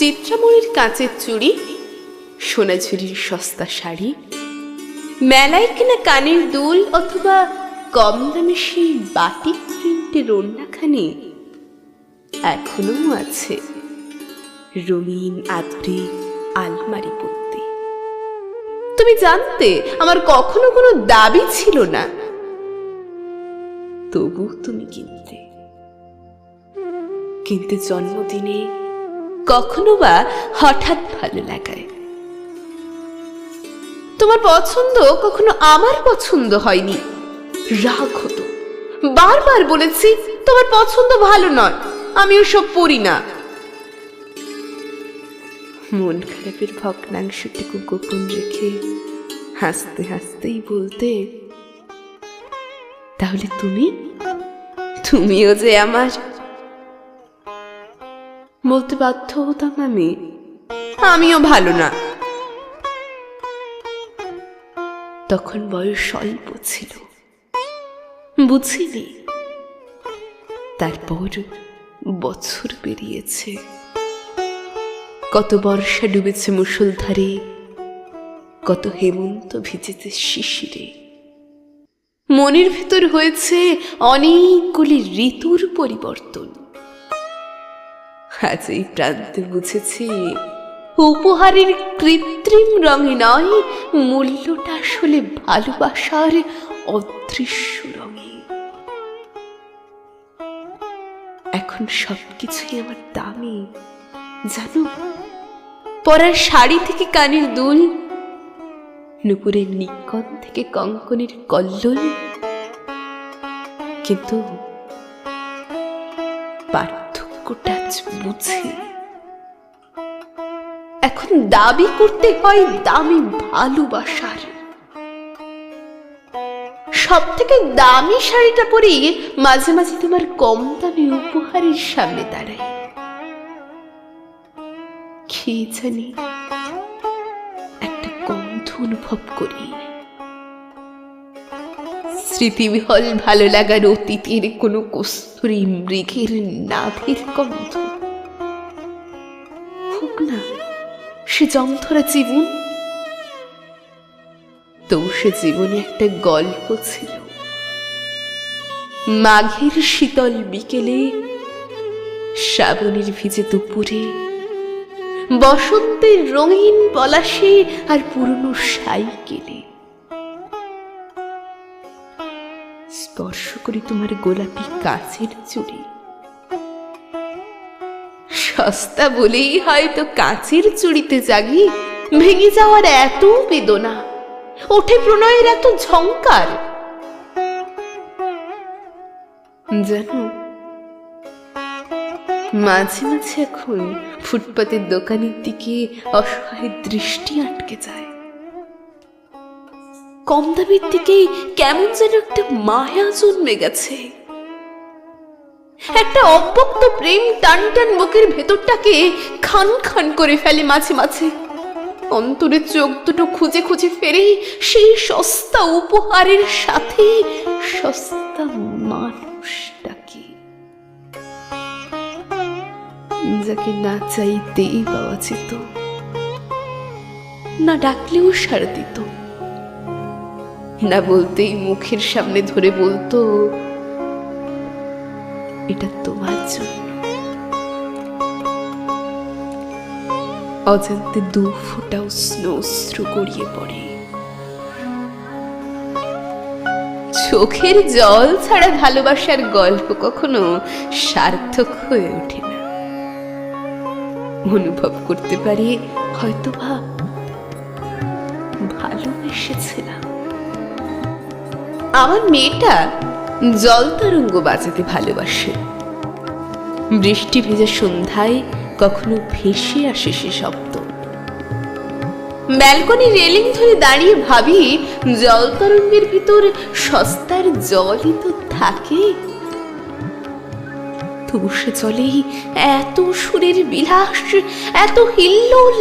চিত্রামণির কাঁচের চুড়ি, সোনাঝুরির সস্তা শাড়ি, মেলায় কেনা কানের দুল অথবা কম দামে সেই বাটিক প্রিন্টের ওড়নাখানি এখনও আছে। রঙিন আদ্রে আলমারি পড়তে তুমি জানতে, আমার কখনো কোনো দাবি ছিল না। তবু তুমি কিনতে। কিন্তু জন্মদিনে কখনো বা হঠাৎ ভালো লাগায়। তোমার পছন্দ কখনো আমার পছন্দ হয়নি। রাগ হতো। বারবার বলেছি, তোমার পছন্দ ভালো নয়, আমি ওসব পড়ি না। মন খারাপের ভগ্নাংশটুকু গোপন রেখে হাসতে হাসতেই বলতে, তাহলে তুমি? তুমিও যে আমার বলতে বাধ্য হতাম আমি। আমিও ভালো না। তখন বয়স অল্প ছিল। বুঝিনি। তারপর বছর পেরিয়েছে। কত বর্ষা ডুবেছে মুষলধারে কত হেমন্ত ভিজেছে শিশিরে। মনের ভেতর হয়েছে অনেকগুলি ঋতুর পরিবর্তন। আজ এই প্রান্তে বুঝেছি। উপহারের কৃত্রিম রঙে নয়, মূল্যটা আসলে ভালোবাসার অদৃশ্য রঙে। এখন সবকিছুই আমার দামি। জানো, পরার শাড়ি থেকে কানের দুল, নুপুরের নিকন থেকে কঙ্কনের কল্লোল। কিন্তু পার্থক্যটা আজ বুঝি। এখন দাবি করতে হয় দামি ভালোবাসার। সব থেকে দামি শাড়িটা পরে মাঝে মাঝে তোমার কম দামি উপহারের সামনে দাঁড়াই খেয়ে জানি একটা গন্ধ অনুভব করি। স্মৃতিবিহল ভালো লাগার অতীতের কোনো কস্তুরী মৃগের নাভের গন্ধ। হোক না, সে জমধরা জীবন। তো সে জীবনে একটা গল্প ছিল। মাঘের শীতল বিকেলে শ্রাবণের ভিজে দুপুরে বসন্তের রঙিন পলাশে আর পুরনো সাইকেলে। স্পর্শ করি তোমার গোলাপি কাচের চুড়ি। সস্তা বলেই হয়তো কাচের চুড়িতে জাগি ভেঙে যাওয়ার এত বেদনা। ওঠে প্রণয়ের এত ঝঙ্কার জানো, মাঝে মাঝে এখন ফুটপাতের দোকানের দিকে অসহায় দৃষ্টি আটকে যায়। কম দামের দিকে কেমন যেন একটা মায়া জন্মে গেছে। একটা অব্যক্ত প্রেম টান টান বুকের ভেতরটাকে খান খান করে ফেলে মাঝে মাঝে। অন্তরে চোখ দুটো খুঁজে খুঁজে ফেরে সেই সস্তা উপহারের সাথে সস্তা মানুষটাকে। যাকে না চাইতেই পাওয়া যেত, না ডাকলেও সাড়া দিত। না বলতেই মুখের সামনে ধরে বলতো, এটা তোমার জন্য। অজান্তে দু ফোঁটা উষ্ণ গড়িয়ে পড়ে। চোখের জল ছাড়া ভালোবাসার গল্প কখনো সার্থক হয়ে ওঠে না। অনুভব করতে পারি হয়তো বা ভালোবেসেছিলাম। আমার মেয়েটা জল তরঙ্গ বাজাতে ভালোবাসে। বৃষ্টি ভেজা সন্ধ্যায় কখনো ভেসে আসে সে শব্দ। ব্যালকনি রেলিং ধরে দাঁড়িয়ে ভাবি, জল তরঙ্গের ভিতর সস্তার জলই তো থাকে। তবু সে জলেই এত সুরের বিলাস, এত হিল্লোল।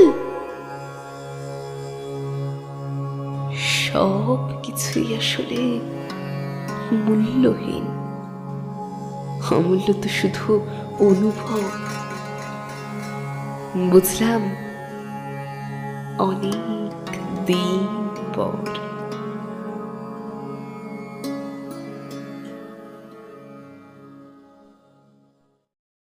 সব কিছুই আসলে মূল্যহীন অমূল্য তো শুধু অনুভব। বুঝলাম অনেক দিন পর।